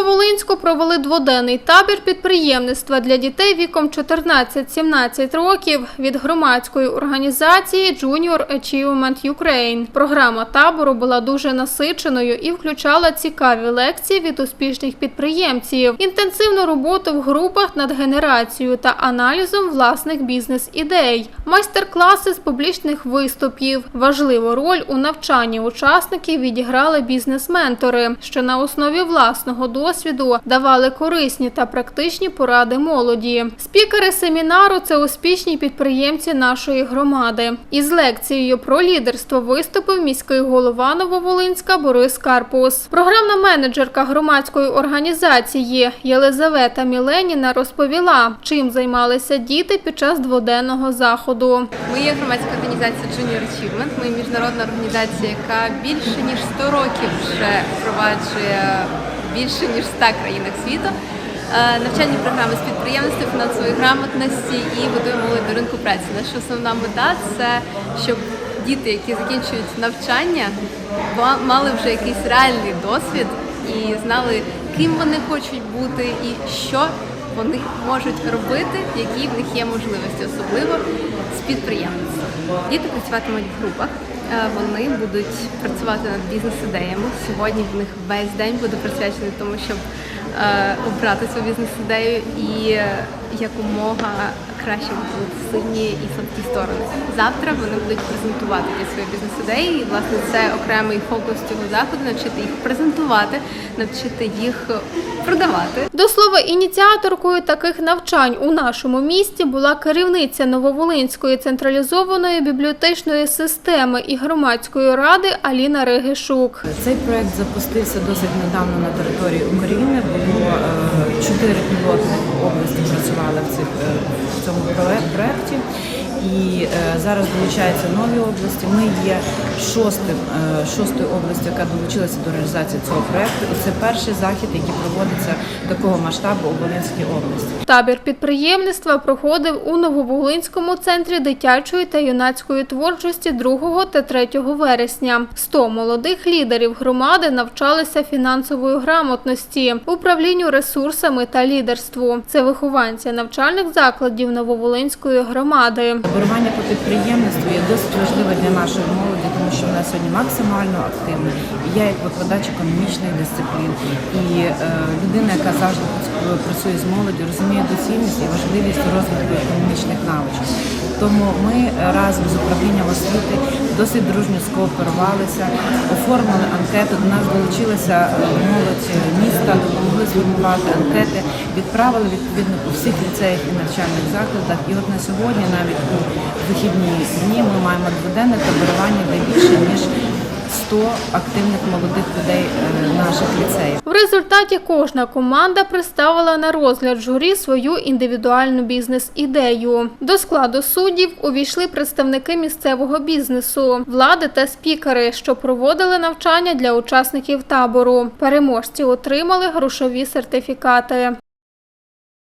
Нововолинську провели дводенний табір підприємництва для дітей віком 14-17 років від громадської організації Junior Achievement Ukraine. Програма табору була дуже насиченою і включала цікаві лекції від успішних підприємців, інтенсивну роботу в групах над генерацією та аналізом власних бізнес-ідей, майстер-класи з публічних виступів. Важливу роль у навчанні учасників відіграли бізнес-ментори, що на основі власного досвіду давали корисні та практичні поради молоді. Спікери семінару це успішні підприємці нашої громади. Із лекцією про лідерство виступив міський голова Нововолинська Борис Карпус. Програмна менеджерка громадської організації Єлизавета Міленіна розповіла, чим займалися діти під час дводенного заходу. Ми є громадська організація Junior Achievement. Ми міжнародна організація, яка більше ніж 100 років вже впроваджує більше ніж в 100 країнах світу. е, Навчальні програми з підприємництва, фінансової грамотності і молодь до ринку праці. Наша основна мета це щоб діти, які закінчують навчання, мали вже якийсь реальний досвід і знали, ким вони хочуть бути і що вони можуть робити, які в них є можливості, особливо з підприємництва. Діти працюватимуть в групах. Е, Вони будуть працювати над бізнес-ідеями. Сьогодні в них весь день буде присвячений тому, щоб обрати свою бізнес-ідею і е, якомога краще бути сильні і слабкі сторони. Завтра вони будуть презентувати ті свої бізнес-ідеї. І власне це окремий фокус цього заходу навчити їх презентувати, навчити їх продавати. До слова, ініціаторкою таких навчань у нашому місті була керівниця Нововолинської централізованої бібліотечної системи і громадської ради Аліна Регишук. Цей проект запустився досить недавно на території України. Було е, чотири пілотних області працювали в цих е, в цьому проект- проекті. І е, зараз долучаються нові області. Ми є шостим, е, шостою областю, яка долучилася до реалізації цього проекту. І це перший захід, який проводиться такого масштабу у Волинській області. Табір підприємництва проходив у Нововолинському центрі дитячої та юнацької творчості 2 та 3 вересня. 100 молодих лідерів громади навчалися фінансової грамотності, управлінню ресурсами та лідерству. Це вихованці навчальних закладів Нововолинської громади. Оборування по підприємництву є досить важливе для нашої молоді, тому що вона сьогодні максимально активна. Я як викладач економічних дисциплін і е, людина, яка завжди працює з молоддю, розуміє доцільність і важливість розвитку економічних навичок. Тому ми разом з управлінням освіти досить дружньо скооперувалися, оформили анкету. До нас долучилася е, молодь міста, допомогли сформувати анкети, відправили відповідно по всіх ліцеях і навчальних закладах. І от на сьогодні, навіть у вихідні дні, ми маємо дводенне таборування, де більше ніж 100 активних молодих людей е, наших ліцеїв. В результаті кожна команда представила на розгляд журі свою індивідуальну бізнес-ідею. До складу суддів увійшли представники місцевого бізнесу, влади та спікери, що проводили навчання для учасників табору. Переможці отримали грошові сертифікати.